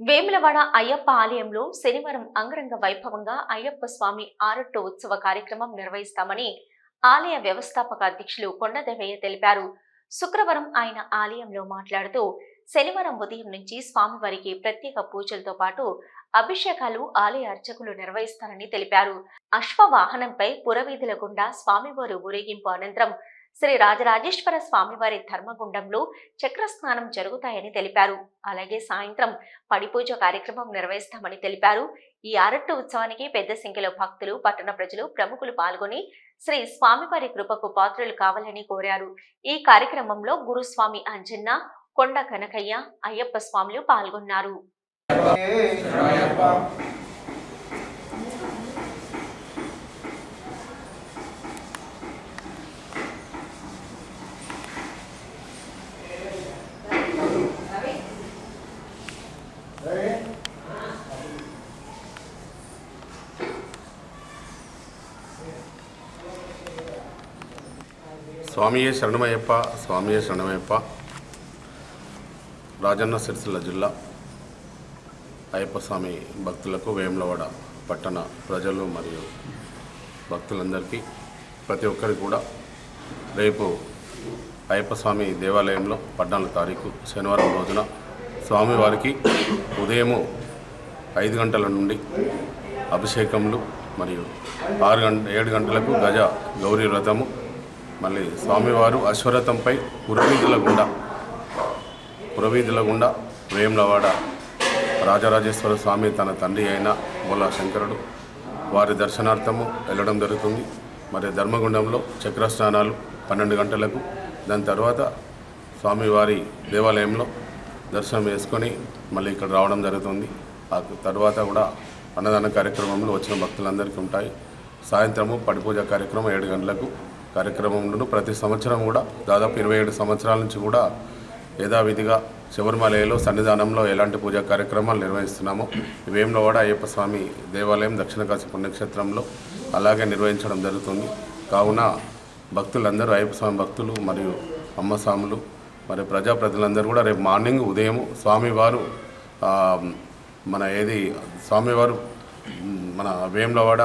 వేములవాడ అయ్యప్ప ఆలయంలో శనివారం అంగరంగ వైభవంగా అయ్యప్ప స్వామి ఆరట్టు ఉత్సవ కార్యక్రమం నిర్వహిస్తామని ఆలయ వ్యవస్థాపక అధ్యక్షులు కొండదేవయ్య తెలిపారు. శుక్రవారం ఆయన ఆలయంలో మాట్లాడుతూ శనివారం ఉదయం నుంచి స్వామివారికి ప్రత్యేక పూజలతో పాటు అభిషేకాలు ఆలయ అర్చకులు నిర్వహిస్తారని తెలిపారు. అశ్వవాహనంపై పురవీధుల గుండా స్వామివారు ఊరేగింపు అనంతరం శ్రీ రాజరాజేశ్వర స్వామివారి ధర్మగుండంలో చక్ర స్నానం జరుగుతాయని తెలిపారు. అలాగే సాయంత్రం పడిపూజ కార్యక్రమం నిర్వహిస్తామని తెలిపారు. ఈ ఆరట్టు ఉత్సవానికి పెద్ద సంఖ్యలో భక్తులు పట్టణ ప్రజలు ప్రముఖులు పాల్గొని శ్రీ స్వామివారి కృపకు పాత్రలు కావాలని కోరారు. ఈ కార్యక్రమంలో గురుస్వామి అంజన్న కొండ కనకయ్య అయ్యప్ప స్వాములు పాల్గొన్నారు. స్వామియే శరణమయ్యప్ప స్వామియే శరణమయ్యప్ప. రాజన్న సిరిసిల్ల జిల్లా అయ్యప్ప స్వామి భక్తులకు వేములవాడ పట్టణ ప్రజలు మరియు భక్తులందరికీ ప్రతి ఒక్కరికి కూడా రేపు అయ్యప్ప స్వామి దేవాలయంలో పద్నాలుగు తారీఖు శనివారం రోజున స్వామివారికి ఉదయము ఐదు గంటల నుండి అభిషేకములు మరియు ఆరు గంట ఏడు గంటలకు గజ గౌరీ వ్రతము మళ్ళీ స్వామివారు అశ్వరథంపై పురవీధుల గుండా పురవీధుల గుండా వేములవాడ రాజరాజేశ్వర స్వామి తన తండ్రి అయిన బోలా శంకరుడు వారి దర్శనార్థము వెళ్ళడం జరుగుతుంది. మరి ధర్మగుండంలో చక్ర స్నానాలు పన్నెండు గంటలకు. దాని తర్వాత స్వామివారి దేవాలయంలో దర్శనం చేసుకొని మళ్ళీ ఇక్కడ రావడం జరుగుతుంది. ఆ తర్వాత కూడా అన్నదాన కార్యక్రమంలో వచ్చిన భక్తులందరికీ ఉంటాయి. సాయంత్రము పడిపూజ కార్యక్రమం ఏడు గంటలకు. కార్యక్రమంలో ప్రతి సంవత్సరం కూడా దాదాపు ఇరవై ఏడు సంవత్సరాల నుంచి కూడా యథావిధిగా శబరిమలలో సన్నిధానంలో ఎలాంటి పూజా కార్యక్రమాలు నిర్వహిస్తున్నామో వేములవాడ అయ్యప్ప స్వామి దేవాలయం దక్షిణ కాశీ పుణ్యక్షేత్రంలో అలాగే నిర్వహించడం జరుగుతుంది. కావున భక్తులందరూ అయ్యప్ప స్వామి భక్తులు మరియు అమ్మ స్వాములు మరి ప్రజాప్రతినిధులందరూ కూడా రేపు మార్నింగ్ ఉదయం స్వామివారు మన ఏది స్వామివారు మన వేములవాడ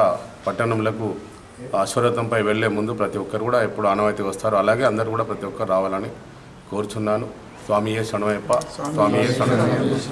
పట్టణంలకు అశ్వరథంపై వెళ్ళే ముందు ప్రతి ఒక్కరు కూడా ఎప్పుడు ఆనవాయితీ వస్తారు అలాగే అందరూ కూడా ప్రతి ఒక్కరు రావాలని కోరుచున్నాను. స్వామియే శరణమయ్యప్ప. స్వామియే శరణమయ్యప్ప.